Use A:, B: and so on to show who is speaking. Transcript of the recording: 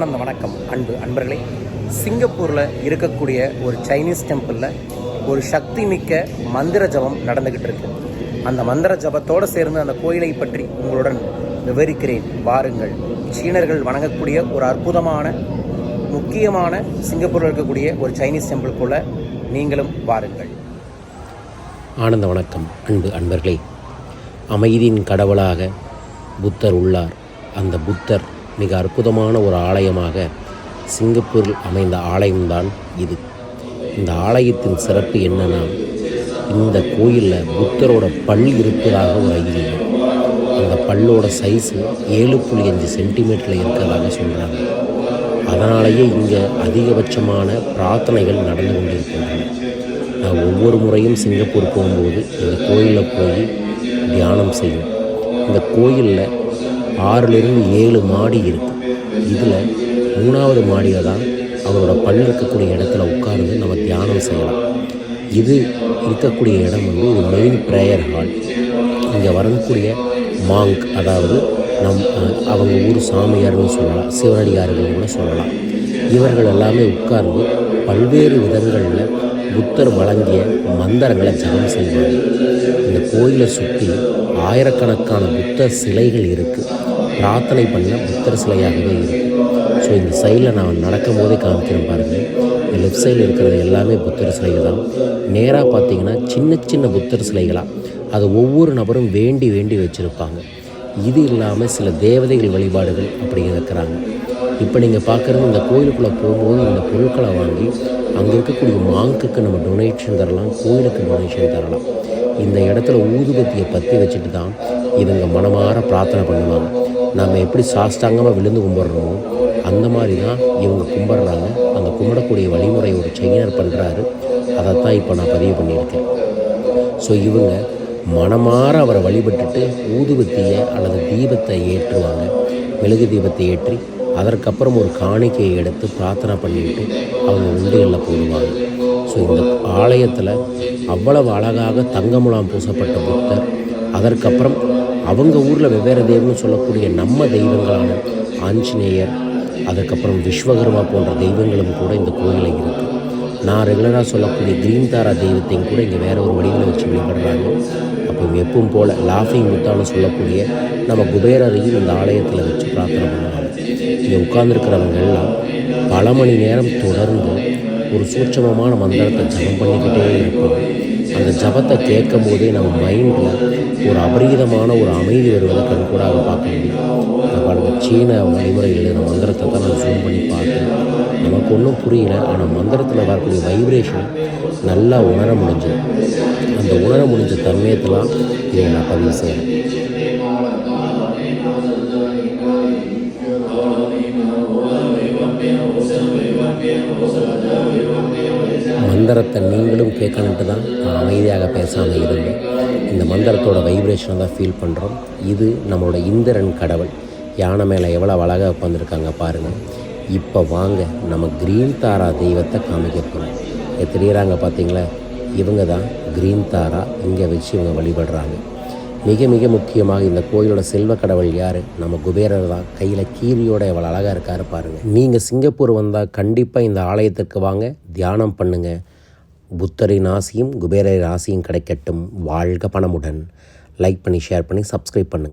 A: ஆனந்த வணக்கம் அன்பு அன்பர்களே. சிங்கப்பூரில் இருக்கக்கூடிய ஒரு சைனீஸ் டெம்பிளில் ஒரு சக்தி மிக்க மந்திர ஜபம் நடந்துக்கிட்டு இருக்கு. அந்த மந்திர ஜபத்தோடு சேர்ந்து அந்த கோயிலை பற்றி உங்களுடன் விவரிக்கிறேன். வாருங்கள். சீனர்கள் வணங்கக்கூடிய ஒரு அற்புதமான முக்கியமான சிங்கப்பூரில் இருக்கக்கூடிய ஒரு சைனீஸ் டெம்பிளுக்குள்ள நீங்களும் வாருங்கள்.
B: ஆனந்த வணக்கம் அன்பு அன்பர்களே. அமைதியின் கடவுளாக புத்தர் உள்ளார். அந்த புத்தர் மிக அற்புதமான ஒரு ஆலயமாக சிங்கப்பூரில் அமைந்த ஆலயம்தான் இது. இந்த ஆலயத்தின் சிறப்பு என்னன்னா இந்த கோயிலில் புத்தரோட பல் இருப்பதாக ஒரு ஐதீகம். அந்த பல்லோட சைஸு ஏழு புள்ளி அஞ்சு சென்டிமீட்டரில் இருக்கிறதாக சொல்கிறாங்க அதனாலேயே இங்கே அதிகபட்சமான பிரார்த்தனைகள் நடந்து கொண்டிருக்கின்றன. நான் ஒவ்வொரு முறையும் சிங்கப்பூர் போகும்போது இந்த கோயிலில் போய் தியானம் செய்யும் இந்த கோயிலில் ஆறிலிருந்து ஏழு மாடி இருக்குது இதில் மூணாவது மாடியில் தான் அவரோட பல் இருக்கக்கூடிய இடத்துல உட்கார்ந்து நம்ம தியானம் செய்யலாம். இது இருக்கக்கூடிய இடம் வந்து ஒரு மெயின் ப்ரேயர் ஹால் இங்கே வரக்கூடிய மாங்க் அதாவது நம் அவங்க ஊர் சாமியார்னு சொல்லலாம் சிவனடியார்கள் கூட சொல்லலாம். இவர்கள் எல்லாமே உட்கார்ந்து பல்வேறு விதங்களில் புத்தர் வழங்கிய மந்திரங்களை ஜபம் செய்வாங்க கோயிலை சுற்றி ஆயிரக்கணக்கான புத்தர் சிலைகள் இருக்குது பிரார்த்தனை பண்ண புத்தர் சிலையாகவே இருக்குது ஸோ இந்த சைடில் நான் நடக்கும் போதே காமிக்கிறேன் பாருங்கள். இந்த லெஃப்ட் சைடில் இருக்கிறது எல்லாமே புத்தர் சிலைகள் தான். நேராக பார்த்தீங்கன்னா சின்ன சின்ன புத்தர் சிலைகளாக அதை ஒவ்வொரு நபரும் வேண்டி வேண்டி வச்சுருப்பாங்க. இது இல்லாமல் சில தேவதைகள் வழிபாடுகள் அப்படி இருக்கிறாங்க. இப்போ நீங்கள் பார்க்குறது இந்த கோயிலுக்குள்ளே போகும்போது இந்த பொருட்களை வாங்கி அங்கே இருக்கக்கூடிய மாங்குக்கு நம்ம டொனேஷன் தரலாம் கோயிலுக்கு டொனேஷன் தரலாம். இந்த இடத்துல ஊதுபத்தியை பற்றி வச்சுட்டு தான் இவங்க மனமாற பிரார்த்தனை பண்ணுவாங்க. நம்ம எப்படி சாஷ்டாங்கமாக விழுந்து கும்பிட்றோமோ அந்த மாதிரி தான் இவங்க கும்பிட்றாங்க. அந்த கும்பிடக்கூடிய வழிமுறை ஒரு செயினர் பண்ணுறாரு அதைத்தான் இப்போ நான் பதிவு பண்ணியிருக்கேன். ஸோ இவங்க மனமாற அவரை வழிபட்டுட்டு ஊதுபத்தியை அல்லது தீபத்தை ஏற்றுவாங்க. மெழுகு தீபத்தை ஏற்றி அதற்கப்புறம் ஒரு காணிக்கையை எடுத்து பிரார்த்தனை பண்ணிட்டு அவங்க உண்டிகளில் போடுவாங்க. ஸோ இந்த ஆலயத்தில் அவ்வளவு அழகாக தங்கமுலாம் பூசப்பட்ட புத்தர் அதற்கப்புறம் அவங்க ஊரில் வெவ்வேறு தெய்வம்னு சொல்லக்கூடிய நம்ம தெய்வங்களான ஆஞ்சநேயர் அதுக்கப்புறம் விஸ்வகர்மா போன்ற தெய்வங்களும் கூட இந்த கோயிலில் இருக்குது நான் ரெகுலராக சொல்லக்கூடிய கிரீன் தாரா தெய்வத்தையும் கூட இங்கே வேறு ஒரு வடிவில் வச்சு வழிபடுறாங்க. இருக்கும் எப்பவும் போல் லாஃபிங் முத்தான்னு சொல்லக்கூடிய நம்ம குபேரரையும் இந்த ஆலயத்தில் வச்சு பிரார்த்தனை பண்ணுவாங்க இங்கே உட்கார்ந்துருக்கிறவங்க எல்லாம் பல மணி நேரம் தொடர்ந்து ஒரு சூட்சமமான மந்திரத்தை ஜபம் பண்ணிக்கிட்டே இருப்போம். அந்த ஜபத்தை கேட்கும் போதே நம்ம மைண்டில் ஒரு அபரீதமான ஒரு அமைதி வருவதை கண்கூடாக பார்க்க முடியும். நம்மளோட சீன வழிமுறைகள் இந்த மந்திரத்தை தான் நான் ஜூம் பண்ணி பார்த்தேன். நமக்கு ஒன்றும் புரியல ஆனால் மந்திரத்தில் வரக்கூடிய வைப்ரேஷன் நல்லா உணர முடிஞ்சது. இந்த உணர முடிஞ்ச தன்மையத்தெல்லாம் இதை நான் பதிவு செய்கிறேன். மந்திரத்தை நீங்களும் கேட்கணுன்ட்டு தான் நான் அமைதியாக பேசாமல் இருந்தேன். இந்த மந்திரத்தோட வைப்ரேஷனை தான் ஃபீல் பண்ணுறோம் இது நம்மளோட இந்திரன் கடவுள். யானை மேலே எவ்வளோ அழகாக உட்காந்துருக்காங்க பாருங்கள் இப்போ வாங்க நம்ம கிரீன் தாரா தெய்வத்தை காமிக்க போகிறோம் தெரியுறாங்க பார்த்தீங்களா இவங்க தான் கிரீன் தாரா. இங்கே வச்சு இவங்க வழிபடுறாங்க. மிக மிக முக்கியமாக இந்த கோயிலோட செல்வ கடவுள் யார்? நம்ம குபேரர் தான். கையில் கீரியோட எவ்வளோ அழகாக இருக்காரு பாருங்கள் நீங்கள் சிங்கப்பூர் வந்தால் கண்டிப்பாக இந்த ஆலயத்திற்கு வாங்க. தியானம் பண்ணுங்கள் புத்தரின் ஆசியும் குபேரரின் ஆசியும் கிடைக்கட்டும். வாழ்க பணமுடன். லைக் பண்ணி ஷேர் பண்ணி சப்ஸ்கிரைப் பண்ணுங்கள்